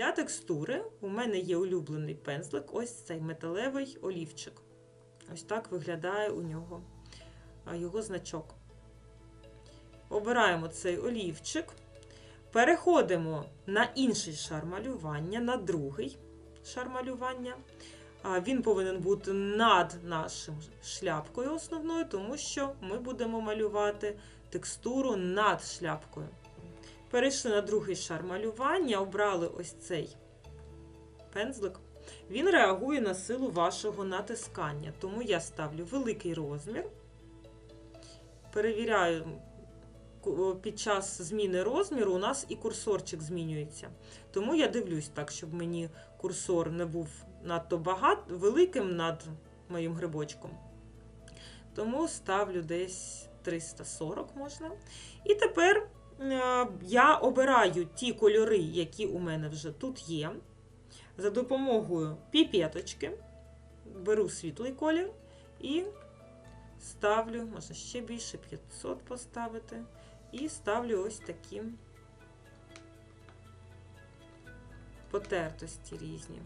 Для текстури у мене є улюблений пензлик, ось цей металевий олівчик. Ось так виглядає у нього його значок. Обираємо цей олівчик, переходимо на інший шар малювання, на другий шар малювання. Він повинен бути над нашим шляпкою основною, тому що ми будемо малювати текстуру над шляпкою. Перейшли на другий шар малювання, обрали ось цей пензлик. Він реагує на силу вашого натискання, тому я ставлю великий розмір. Перевіряю, під час зміни розміру у нас і курсорчик змінюється. Тому я дивлюсь так, щоб мені курсор не був надто багат, великим над моїм грибочком. Тому ставлю десь 340 можна. І тепер я обираю ті кольори, які у мене вже тут є. За допомогою піпеточки беру світлий колір і ставлю, можна ще більше 500 поставити. І ставлю ось такі потертості різні.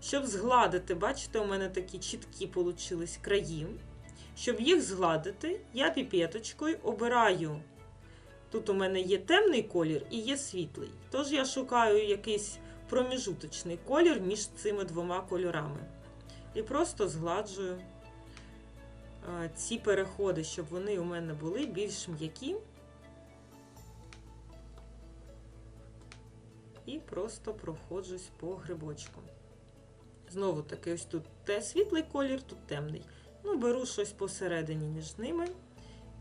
Щоб згладити, бачите, у мене такі чіткі получились краї. Щоб їх згладити, я піпеточкою обираю. Тут у мене є темний колір і є світлий. Тож я шукаю якийсь проміжуточний колір між цими двома кольорами. І просто згладжую е, ці переходи, щоб вони у мене були більш м'які. І просто проходжусь по грибочку. Знову таки, ось тут те світлий колір, тут темний. Ну, беру щось посередині між ними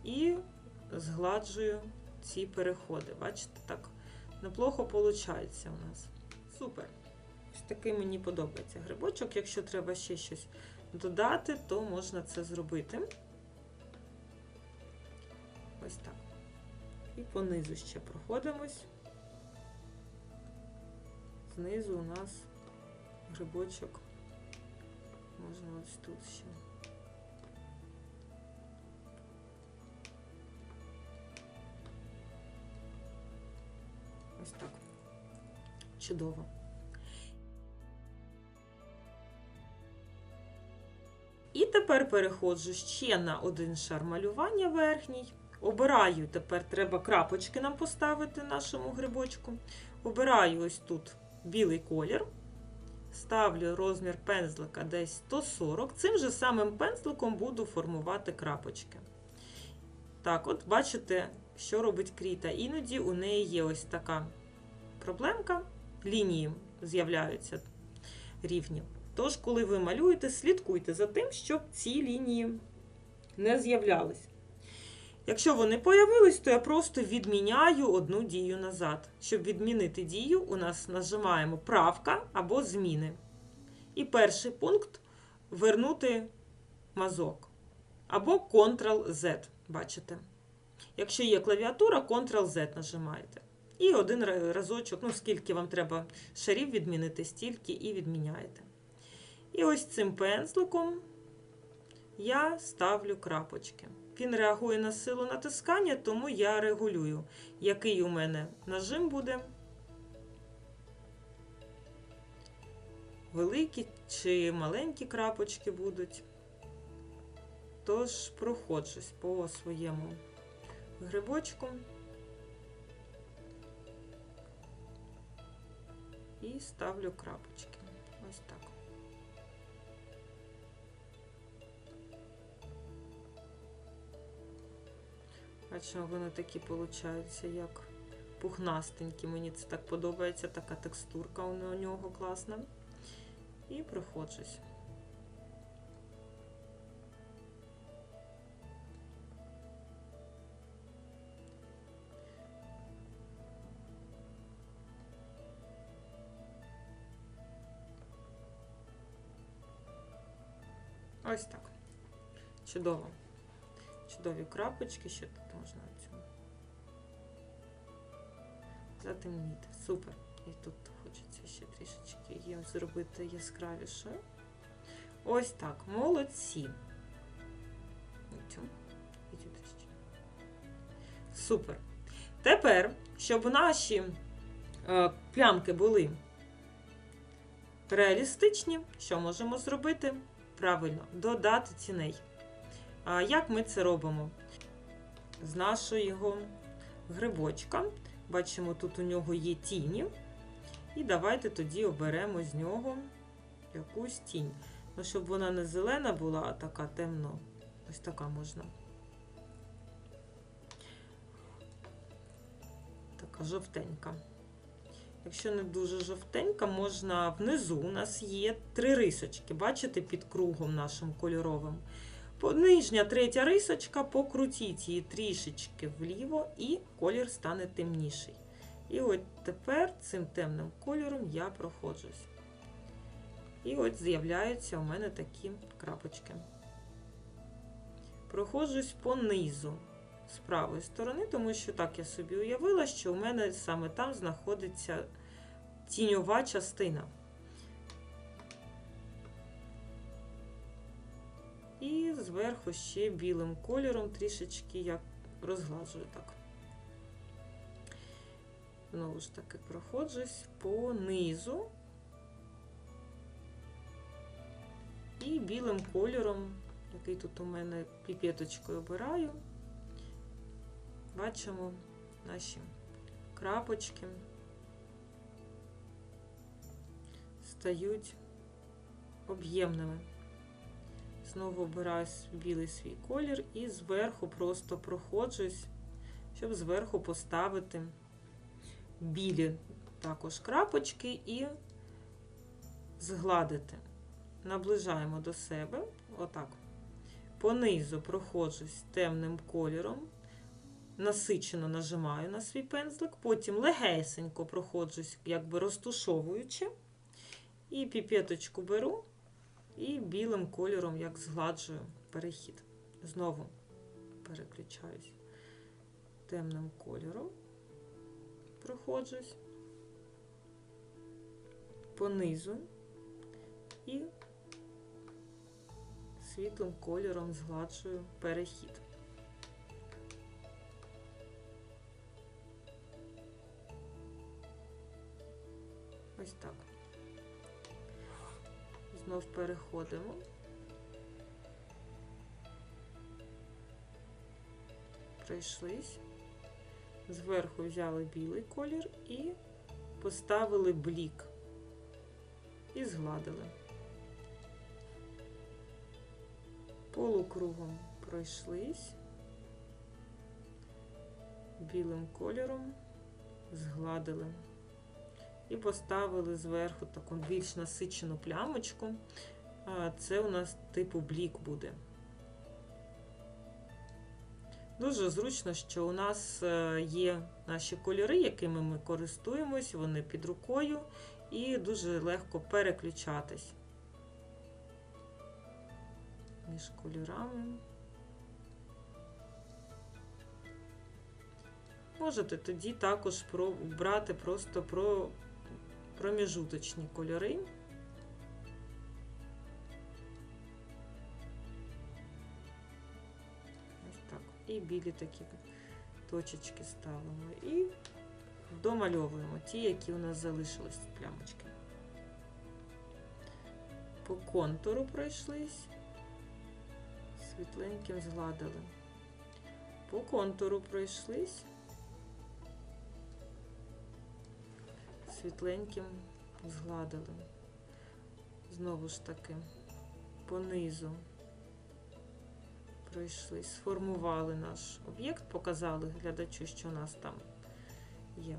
і згладжую ці переходи. Бачите, так неплохо виходить у нас. Супер. Ось такий мені подобається грибочок. Якщо треба ще щось додати, то можна це зробити. Ось так. І понизу ще проходимось. Знизу у нас грибочок. Можна ось тут ще. Чудово. І тепер переходжу ще на один шар малювання верхній. Обираю, тепер треба крапочки нам поставити нашому грибочку. Обираю ось тут білий колір. Ставлю розмір пензлика десь 140. Цим же самим пензликом буду формувати крапочки. Так, от бачите, що робить кріта. Іноді у неї є ось така проблемка. Лінії з'являються рівні. Тож, коли ви малюєте, слідкуйте за тим, щоб ці лінії не з'являлись. Якщо вони появились, то я просто відміняю одну дію назад. Щоб відмінити дію, у нас нажимаємо правка або зміни. І перший пункт вернути мазок. Або Ctrl-Z, бачите. Якщо є клавіатура, Ctrl-Z нажимаєте. І один разочок, ну скільки вам треба шарів відмінити, стільки і відміняєте. І ось цим пензликом я ставлю крапочки. Він реагує на силу натискання, тому я регулюю, який у мене нажим буде. Великі чи маленькі крапочки будуть. Тож проходжусь по своєму грибочку. І ставлю крапочки. Ось так. Бачимо, вони такі получаються, як пухнастенькі. Мені це так подобається, така текстурка у нього класна. І проходжусь. Ось так. Чудово. Чудові крапочки, що тут можна на цьому. Затемніти. Супер. І тут хочеться ще трішечки її зробити яскравішою. Ось так. Молодці. Цю. І цю трішечки. Супер. Тепер, щоб наші е, плямки були реалістичні, що можемо зробити? Правильно, додати тіней. А як ми це робимо? З нашого грибочка. Бачимо, тут у нього є тіні. І давайте тоді оберемо з нього якусь тінь. Ну, щоб вона не зелена була, а така темно. Ось така можна. Така жовтенька. Якщо не дуже жовтенька, можна внизу у нас є три рисочки, бачите, під кругом нашим кольоровим. Нижня третя рисочка, покрутіть її трішечки вліво, і колір стане темніший. І от тепер цим темним кольором я проходжусь. І от з'являються у мене такі крапочки. Проходжусь по низу з правої сторони, тому що так я собі уявила, що у мене саме там знаходиться тіньова частина. І зверху ще білим кольором трішечки я розглажую так. Знову ж таки проходжусь по низу. І білим кольором, який тут у мене піпеточкою обираю, бачимо наші крапочки стають об'ємними. Знову обираю білий свій колір і зверху просто проходжусь, щоб зверху поставити білі також крапочки і згладити. Наближаємо до себе, отак. Понизу проходжусь темним кольором, насичено нажимаю на свій пензлик, потім легесенько проходжусь, якби розтушовуючи, і піпеточку беру і білим кольором, як згладжую перехід. Знову переключаюсь темним кольором, проходжусь понизу і світлим кольором згладжую перехід. Ось так. Знов переходимо. Пройшлись. Зверху взяли білий колір і поставили блік. І згладили. Полукругом пройшлись. Білим кольором згладили і поставили зверху таку більш насичену плямочку. Це у нас типу блік буде. Дуже зручно, що у нас е, є наші кольори, якими ми користуємось, вони під рукою, і дуже легко переключатись між кольорами. Можете тоді також брати просто про проміжуточні кольори. Ось так. І білі такі точечки ставимо. І домальовуємо ті, які у нас залишились плямочки. По контуру пройшлись, світленьким згладили. По контуру пройшлись. Світленьким згладили. Знову ж таки, понизу пройшли, сформували наш об'єкт, показали глядачу, що у нас там є.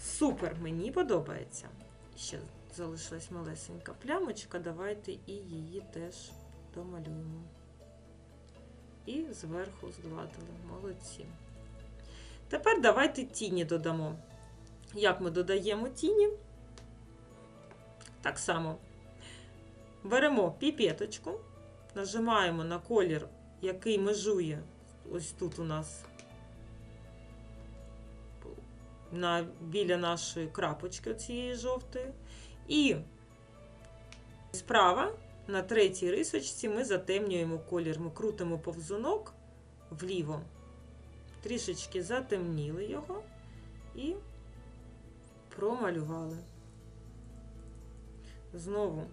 Супер, мені подобається. Ще залишилась малесенька плямочка. Давайте і її теж домалюємо. І зверху згладили. Молодці. Тепер давайте тіні додамо. Як ми додаємо тіні? Так само беремо піпеточку, нажимаємо на колір, який межує ось тут у нас на, біля нашої крапочки цієї жовтої. І справа на третій рисочці ми затемнюємо колір. Ми крутимо повзунок вліво, трішечки затемніли його і промалювали. Знову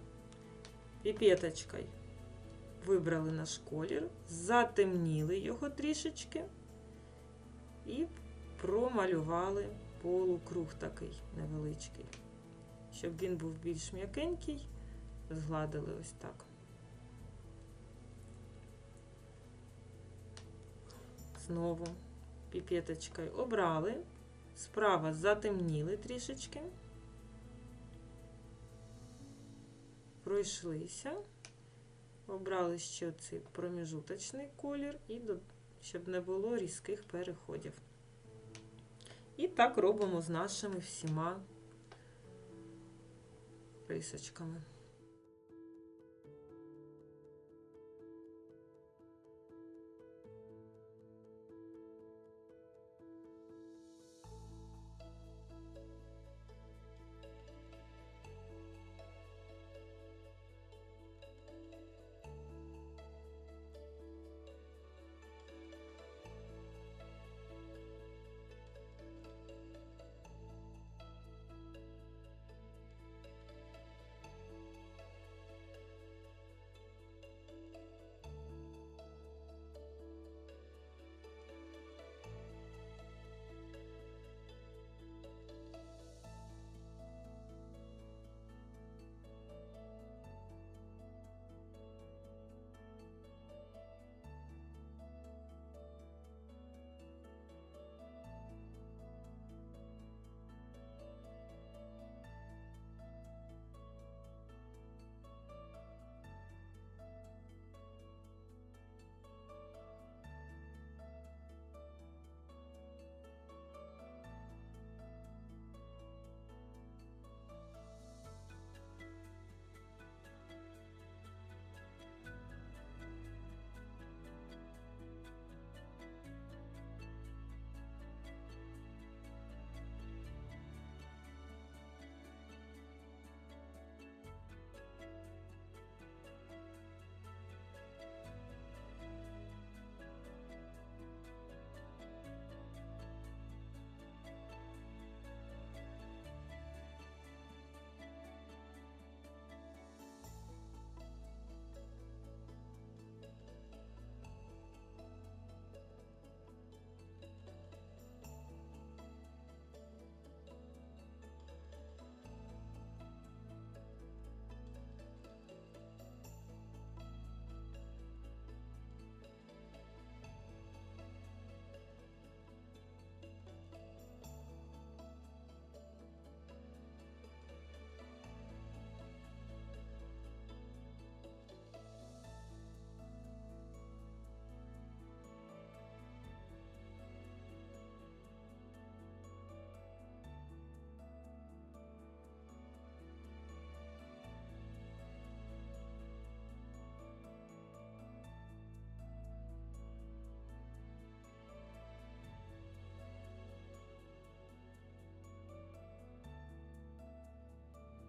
піпеточкою вибрали наш колір, затемніли його трішечки і промалювали полукруг такий невеличкий. Щоб він був більш м'якенький, згладили ось так. Знову піпеточкою обрали, справа затемніли трішечки, пройшлися, обрали ще цей проміжуточний колір, і щоб не було різких переходів. І так робимо з нашими всіма рисочками.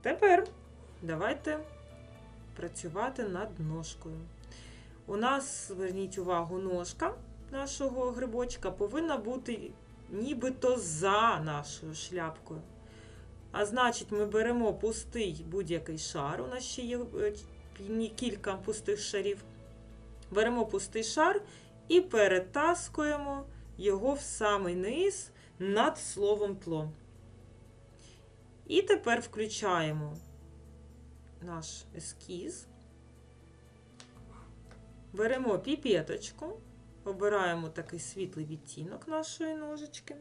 Тепер давайте працювати над ножкою. У нас, зверніть увагу, ножка нашого грибочка повинна бути нібито за нашою шляпкою. А значить, ми беремо пустий будь-який шар. У нас ще є е, кілька пустих шарів. Беремо пустий шар і перетаскуємо його в самий низ над словом тло. І тепер включаємо наш ескіз. Беремо піпеточку, обираємо такий світлий відтінок нашої ножички.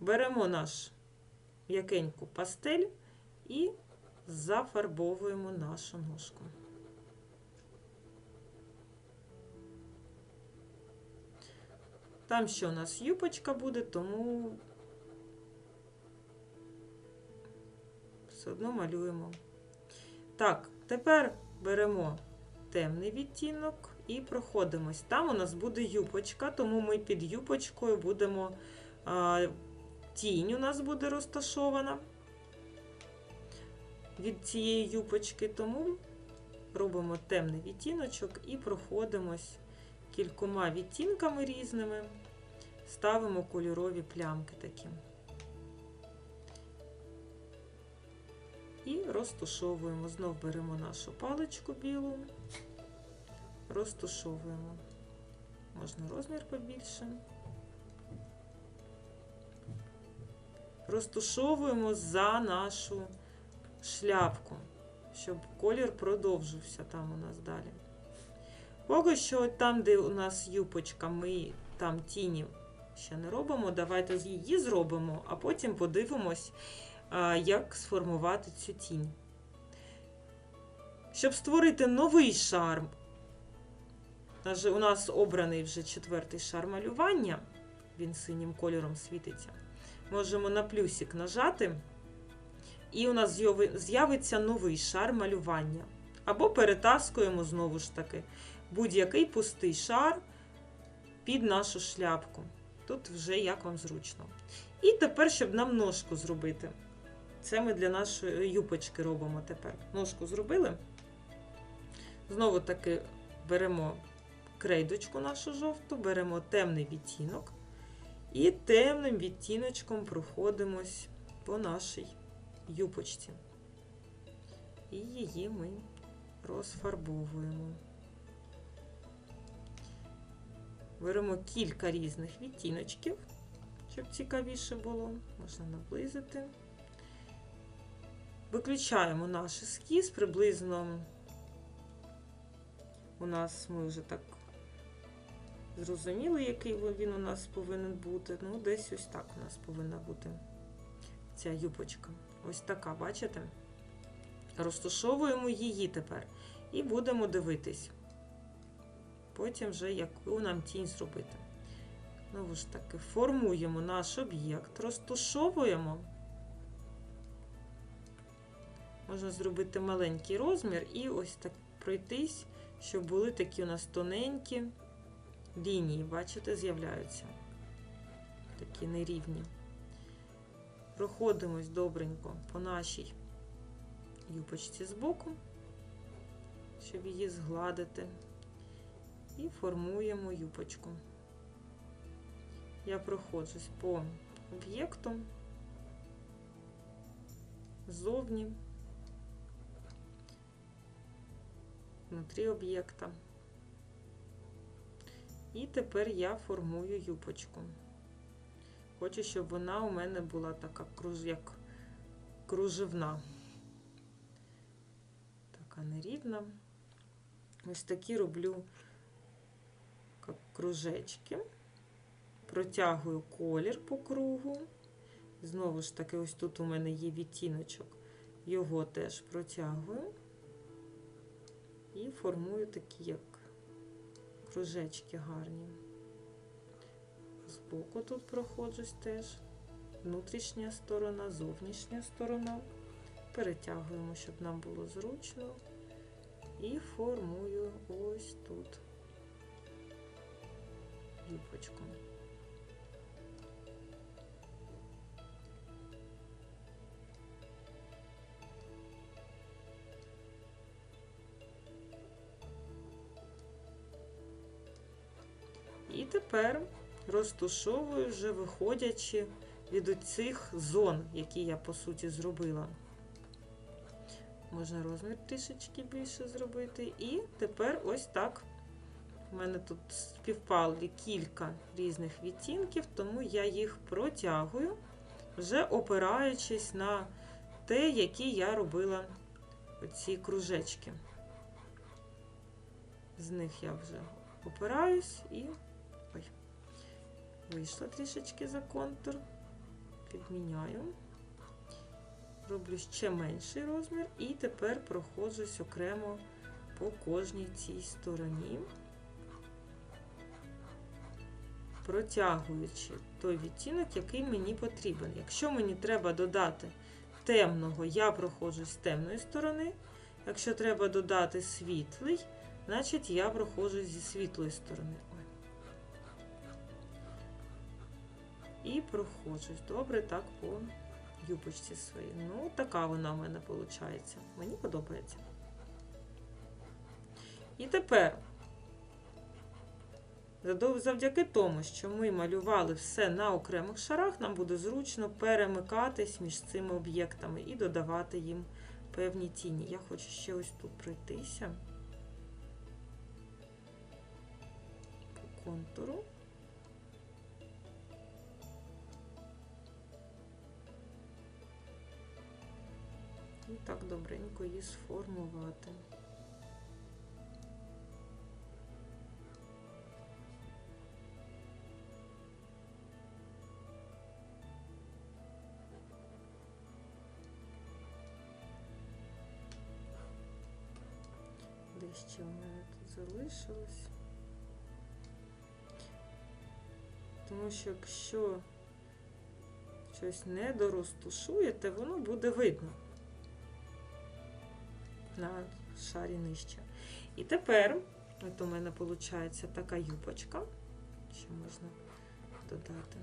Беремо наш м'якеньку пастель і зафарбовуємо нашу ножку. Там ще у нас юпочка буде, тому все одно малюємо. Так, тепер беремо темний відтінок і проходимось. Там у нас буде юпочка, тому ми під юпочкою будемо тінь у нас буде розташована від цієї юпочки, тому робимо темний відтіночок і проходимось кількома відтінками різними, ставимо кольорові плямки такі. І розтушовуємо. Знов беремо нашу паличку білу, розтушовуємо. Можна розмір побільше. Розтушовуємо за нашу шляпку, щоб колір продовжився там у нас далі. Поки що там, де у нас юпочка, ми там тіні ще не робимо. Давайте її зробимо, а потім подивимось, як сформувати цю тінь. Щоб створити новий шар, Наже- у нас обраний вже четвертий шар малювання, він синім кольором світиться. Можемо на плюсик нажати, і у нас з'явиться новий шар малювання. Або перетаскуємо знову ж таки будь-який пустий шар під нашу шляпку. Тут вже як вам зручно. І тепер, щоб нам ножку зробити. Це ми для нашої юпочки робимо тепер. Ножку зробили. Знову таки беремо крейдочку нашу жовту, беремо темний відтінок. І темним відтіночком проходимось по нашій юпочці. І її ми розфарбовуємо. Беремо кілька різних відтіночків, щоб цікавіше було. Можна наблизити. Виключаємо наш ескіз приблизно. У нас ми вже так зрозуміли, який він у нас повинен бути. Ну, десь ось так у нас повинна бути ця юбочка. Ось така, бачите? Розташовуємо її тепер і будемо дивитись. Потім вже яку нам тінь зробити. Знову ж таки, формуємо наш об'єкт, розташовуємо. Можна зробити маленький розмір і ось так пройтись, щоб були такі у нас тоненькі лінії, бачите, з'являються. Такі нерівні. Проходимось добренько по нашій юбочці збоку, щоб її згладити. І формуємо юбочку. Я проходжусь по об'єкту ззовні, внутрі об'єкта. І тепер я формую юбочку. Хочу, щоб вона у мене була така як кружевна. Така нерівна. Ось такі роблю кружечки, протягую колір по кругу. Знову ж таки, ось тут у мене є відтіночок, його теж протягую і формую такі, як кружечки гарні. Збоку тут проходжусь теж. Внутрішня сторона, зовнішня сторона. Перетягуємо, щоб нам було зручно. І формую ось тут юбочку. Тепер розтушовую вже виходячи від цих зон, які я по суті зробила. Можна розмір трішечки більше зробити. І тепер ось так. У мене тут співпали кілька різних відтінків, тому я їх протягую, вже опираючись на те, які я робила оці кружечки. З них я вже опираюсь і вийшла трішечки за контур, підміняю. Роблю ще менший розмір, і тепер проходжусь окремо по кожній цій стороні. протягуючи той відтінок, який мені потрібен. Якщо мені треба додати темного, я проходжу з темної сторони. Якщо треба додати світлий, значить я проходжу зі світлої сторони. І проходжусь. Добре, так по юбочці своїй. Ну, така вона в мене виходить. Мені подобається. І тепер Завдяки тому, що ми малювали все на окремих шарах, нам буде зручно перемикатись між цими об'єктами і додавати їм певні тіні. Я хочу ще ось тут пройтися по контуру. І так добренько її сформувати. Де ще у мене тут залишилось? Тому що якщо щось не дорозтушуєте, воно буде видно на шарі нижче. І тепер, от у мене виходить така юбочка, що можна додати.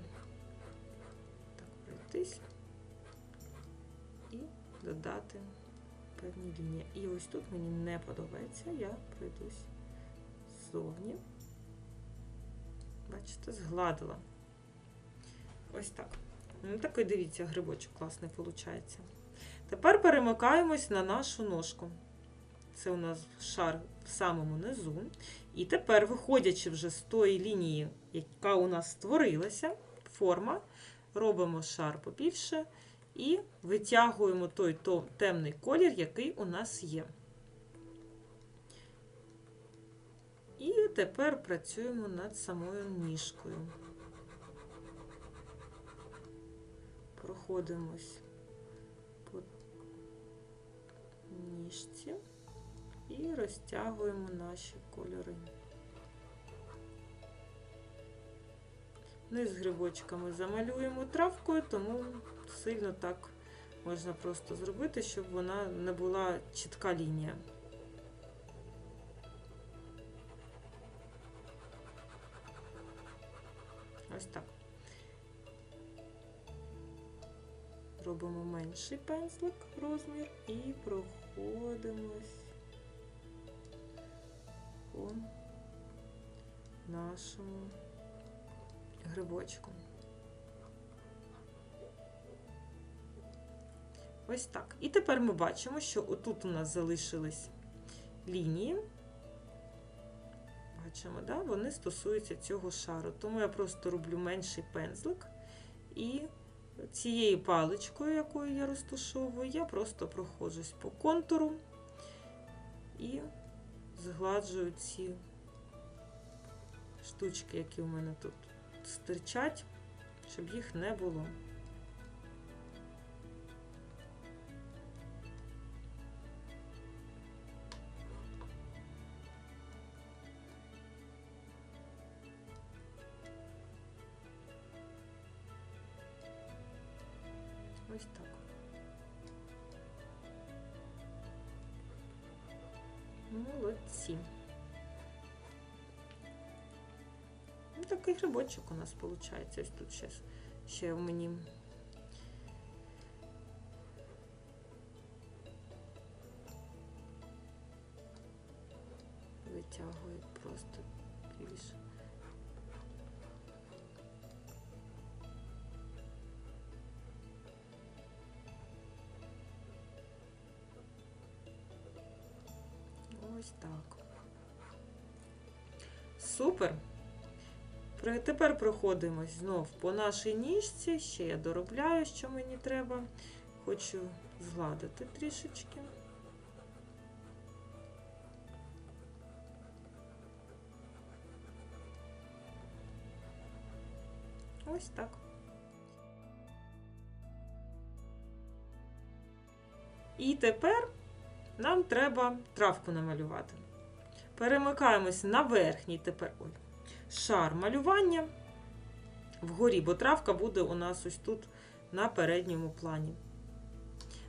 Так, пройтись і додати певні лінії. І ось тут мені не подобається, я пройдусь ззовні. Бачите, згладила. Ось так. Ну, такий, дивіться, грибочок класний виходить. Тепер перемикаємось на нашу ножку. Це у нас шар в самому низу. І тепер, виходячи вже з тої лінії, яка у нас створилася, форма, робимо шар побільше і витягуємо той то, темний колір, який у нас є. І тепер працюємо над самою ніжкою. Проходимось ніжці і розтягуємо наші кольори. Низ грибочками замалюємо травкою, тому сильно так можна просто зробити, щоб вона не була чітка лінія. Ось так. Робимо менший пензлик розмір і проходимось по нашому грибочку. Ось так. І тепер ми бачимо, що отут у нас залишились лінії. Бачимо, да? вони стосуються цього шару. Тому я просто роблю менший пензлик і цією паличкою, якою я розташовую, я просто проходжусь по контуру і згладжую ці штучки, які у мене тут стирчать, щоб їх не було. Ось так. Молодці. Ну, такий грибочок у нас виходить. Ось тут ще, ще в мені. Тепер проходимось знов по нашій ніжці. Ще я доробляю, що мені треба. Хочу згладити трішечки. Ось так. І тепер нам треба травку намалювати. Перемикаємось на верхній тепер ой, шар малювання вгорі, бо травка буде у нас ось тут на передньому плані.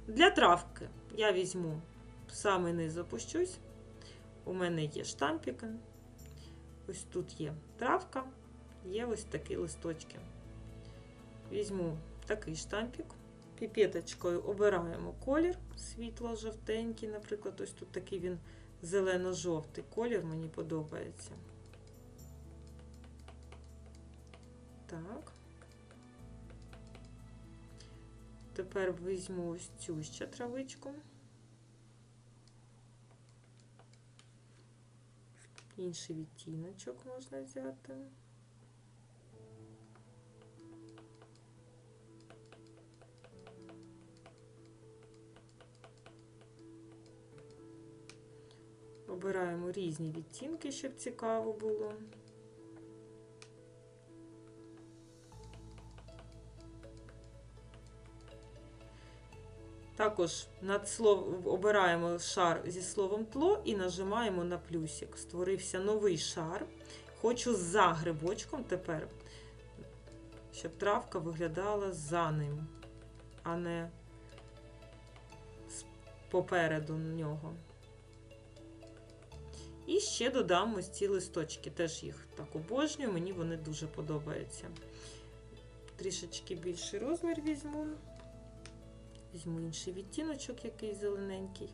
Для травки я візьму самий низ опущусь. У мене є штампіки. Ось тут є травка, є ось такі листочки. Візьму такий штампік. Піпеточкою обираємо колір світло-жовтенький, наприклад, ось тут такий він зелено-жовтий колір, мені подобається. Так. Тепер візьму ось цю ще травичку. Інший відтіночок можна взяти. Обираємо різні відтінки, щоб цікаво було. Також над слов... обираємо шар зі словом тло і нажимаємо на плюсик. Створився новий шар. Хочу за грибочком тепер, щоб травка виглядала за ним, а не попереду нього. І ще додам ось ці листочки. Теж їх так обожнюю, мені вони дуже подобаються. Трішечки більший розмір візьму. Візьму інший відтіночок, який зелененький.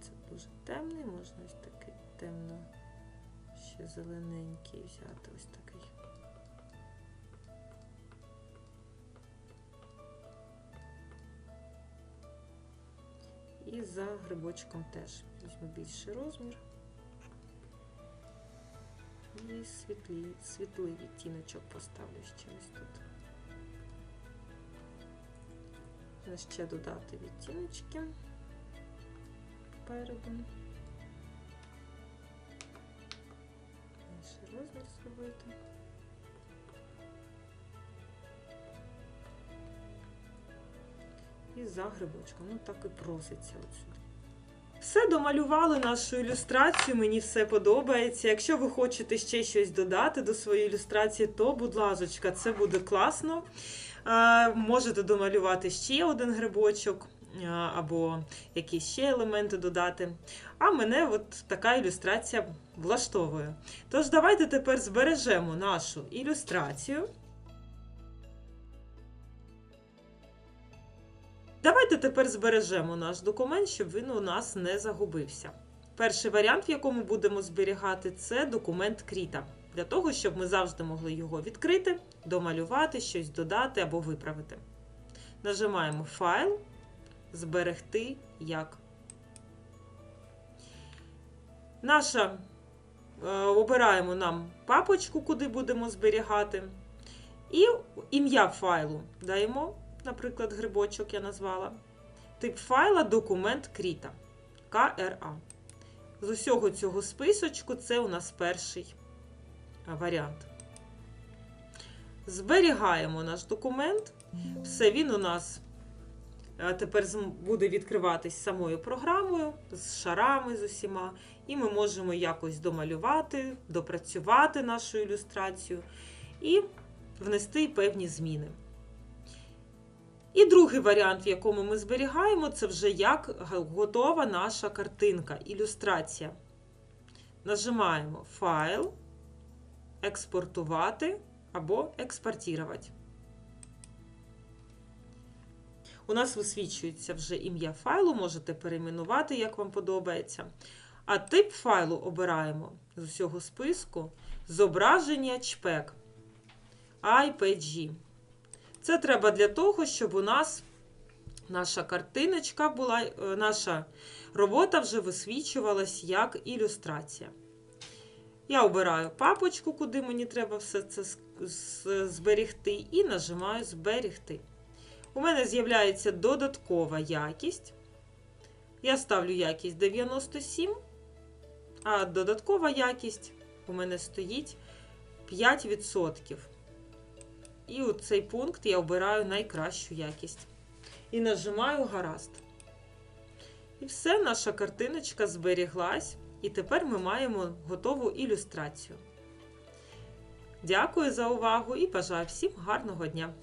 Це дуже темний, можна ось такий темно, ще зелененький взяти ось такий. І за грибочком теж візьму більший розмір. І світлі, світлий відтіночок поставлю ще ось тут. Ще додати відтіночки попереду. Менший розмір зробити. І за грибочком. Ну так і проситься отсюди. Все домалювали нашу ілюстрацію, мені все подобається. Якщо ви хочете ще щось додати до своєї ілюстрації, то, будь ласка, це буде класно. Е, Можете домалювати ще один грибочок е, або якісь ще елементи додати. А мене от така ілюстрація влаштовує. Тож, давайте тепер збережемо нашу ілюстрацію. Давайте тепер збережемо наш документ, щоб він у нас не загубився. Перший варіант, в якому будемо зберігати, це документ Кріта. Для того, щоб ми завжди могли його відкрити, домалювати, щось додати або виправити. Нажимаємо Файл, Зберегти як. Наша е, обираємо нам папочку, куди будемо зберігати. І ім'я файлу даємо наприклад, грибочок я назвала. Тип файла документ Кріта. КРА. З усього цього списочку це у нас перший варіант. Зберігаємо наш документ. Все, він у нас е, тепер буде відкриватись самою програмою, з шарами з усіма. І ми можемо якось домалювати, допрацювати нашу ілюстрацію і внести певні зміни. І другий варіант, в якому ми зберігаємо, це вже як готова наша картинка, ілюстрація. Нажимаємо Файл, Експортувати або експортувати. У нас висвічується вже ім'я файлу, можете перейменувати, як вам подобається. А тип файлу обираємо з усього списку зображення чпек IPG. Це треба для того, щоб у нас наша картиночка була, е, наша робота вже висвічувалась як ілюстрація. Я обираю папочку, куди мені треба все це з- з- зберігти, і нажимаю Зберігти. У мене з'являється додаткова якість. Я ставлю якість 97, а додаткова якість у мене стоїть 5%. І у цей пункт я обираю найкращу якість. І нажимаю гаразд. І все, наша картиночка зберіглась. І тепер ми маємо готову ілюстрацію. Дякую за увагу і бажаю всім гарного дня!